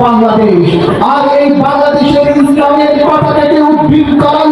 বাংলাদেশ। আর এই বাংলাদেশের ইসলামের কথাটাকে উদ্ভিদ করার